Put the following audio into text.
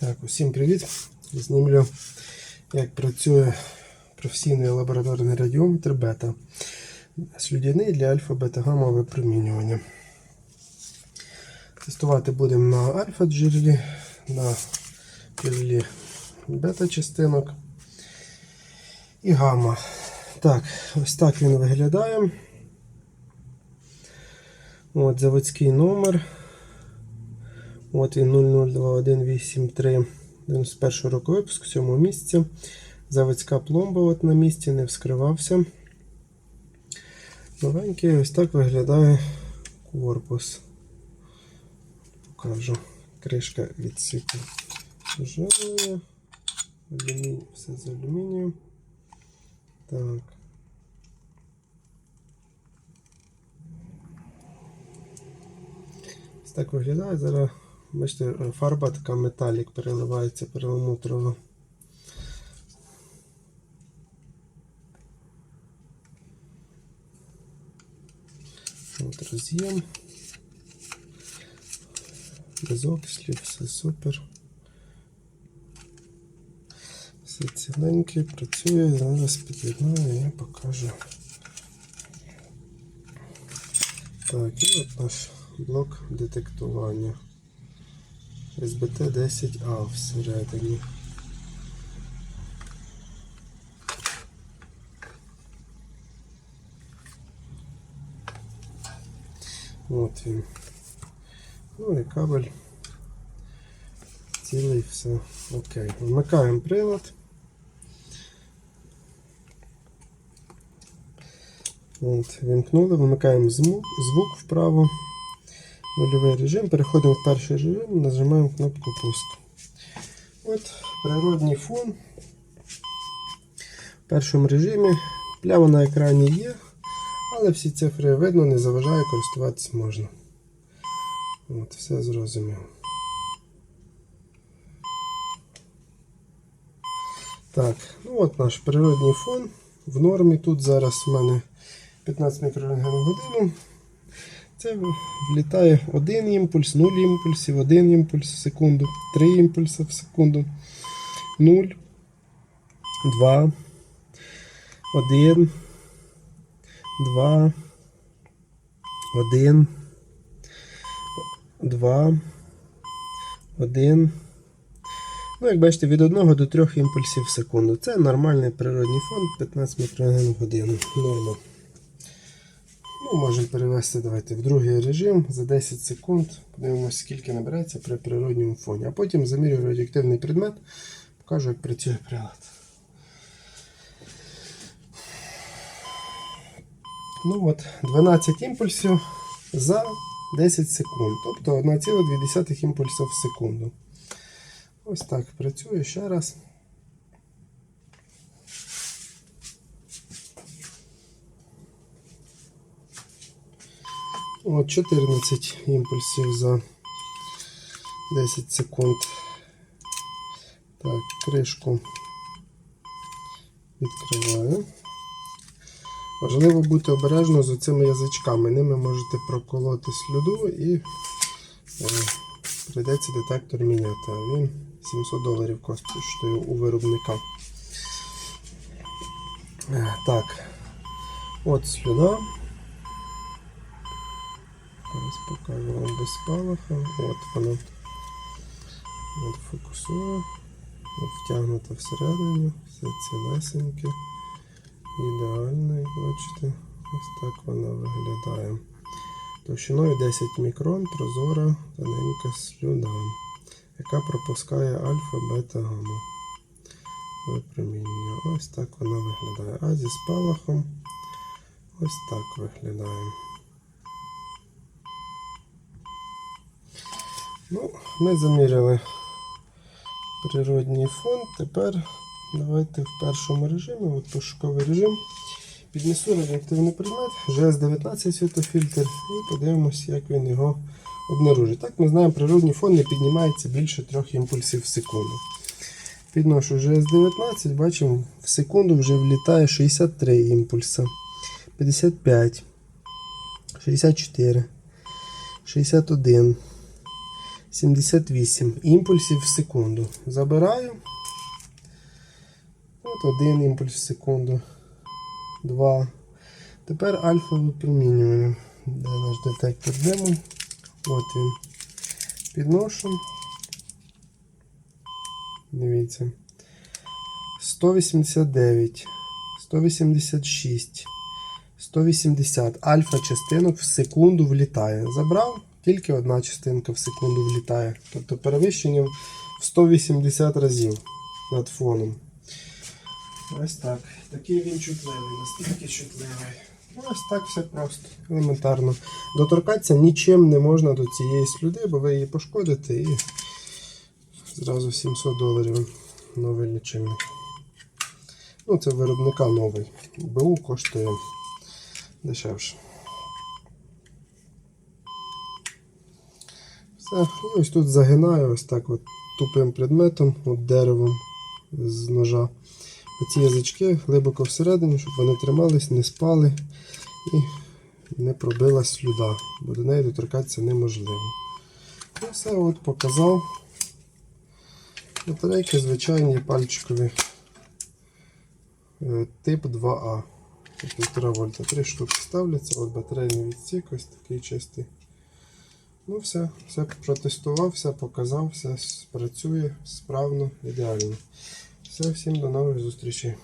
Так, усім привіт. Знімлю, як працює професійний лабораторний радіометр бета. Слюдяний для альфа-бета-гамма випромінювання. Тестувати будемо на альфа джерелі, на джерелі бета частинок і гамма. Так, ось так він виглядає. От заводський номер. От він 002183 91 року випуску, 7 місяця. Заводська пломба от на місці, не вскривався. Новенький, ось так виглядає корпус. Покажу. Кришка відсіку. Алюміній, все з алюмінію. Так. Ось так виглядає. Зараз, бачите, фарба така металік переливається перламутрова. От роз'єм. Без окислів, все супер. Все ціленьке, працює, зараз під'єднаю і покажу. Так, і от наш блок детектування. SBT-10A всередині. От він. Ну і кабель. Цілий, все. Окей. Вмикаємо прилад. От, вімкнули, вимикаємо звук, звук вправо. Нульовий режим. Переходимо в перший режим, нажимаємо кнопку пуск. От природній фон. В першому режимі пляма на екрані є, але всі цифри видно, не заважає, користуватися можна. От, все зрозуміло. Так, ну от наш природній фон. В нормі тут зараз в мене 15 мікрорентген в годину. Це влітає один імпульс, 0 імпульсів, 1 імпульс в секунду, 3 імпульси в секунду, 0, 2, 1, 2, 1, 2, 1. Ну, як бачите, від 1 до 3 імпульсів в секунду. Це нормальний природний фон 15 мікрорентген в годину. Норма. Ну, можемо перевести давайте в другий режим за 10 секунд. Подивимося, скільки набереться при природньому фоні. А потім замірюю радіоактивний предмет, покажу, як працює прилад. Ну от, 12 імпульсів за 10 секунд. Тобто 1,2 імпульса в секунду. Ось так працює ще раз. От 14 імпульсів за 10 секунд. Так, кришку відкриваю. Важливо бути обережно з цими язичками. Ними можете проколоти сліду і е, прийдеться детектор міняти. Він 700 доларів коштує у виробника. Е, Так, от слюда. Зараз покажу вам без спалаха. От вона. От фокусує. От втягнута всередині. Все цілесеньке. Ідеально, як бачите. Ось так вона виглядає. Товщиною 10 мікрон прозора тоненька слюда, яка пропускає альфа, бета, гамма. Випромінює. Ось так вона виглядає. А зі спалахом ось так виглядає. Ну, ми заміряли природній фон. Тепер давайте в першому режимі, от пошуковий режим, піднесу радіоактивний предмет, GS19 світофільтр, і подивимось, як він його обнаружить. Так, ми знаємо, природній фон не піднімається більше 3 імпульсів в секунду. Підношу GS19, бачимо, в секунду вже влітає 63 імпульса, 55, 64, 61. 78 імпульсів в секунду. Забираю. От один імпульс в секунду. Два. Тепер альфа випромінювання. Де наш детектор диму? От він. Підношу. Дивіться. 189, 186, 180 альфа частинок в секунду влітає. Забрав, тільки одна частинка в секунду влітає. Тобто перевищення в 180 разів над фоном. Ось так. Такий він чутливий, настільки чутливий. Ось так все просто, елементарно. Доторкатися нічим не можна до цієї слюди, бо ви її пошкодите і зразу 700 доларів новий лічильник. Ну, це виробника новий. БУ коштує дешевше. Все. І ось тут загинаю ось так от тупим предметом, от деревом з ножа. Оці язички глибоко всередині, щоб вони тримались, не спали і не пробилась слюда, бо до неї доторкатися неможливо. І все от показав. Батарейки звичайні пальчикові е, тип 2А. 1,5 вольта. Три штуки ставляться, от батарейний відсік, ось такий чистий. Ну все, все протестував, все показав, все працює справно, ідеально. Все, всім до нових зустрічей.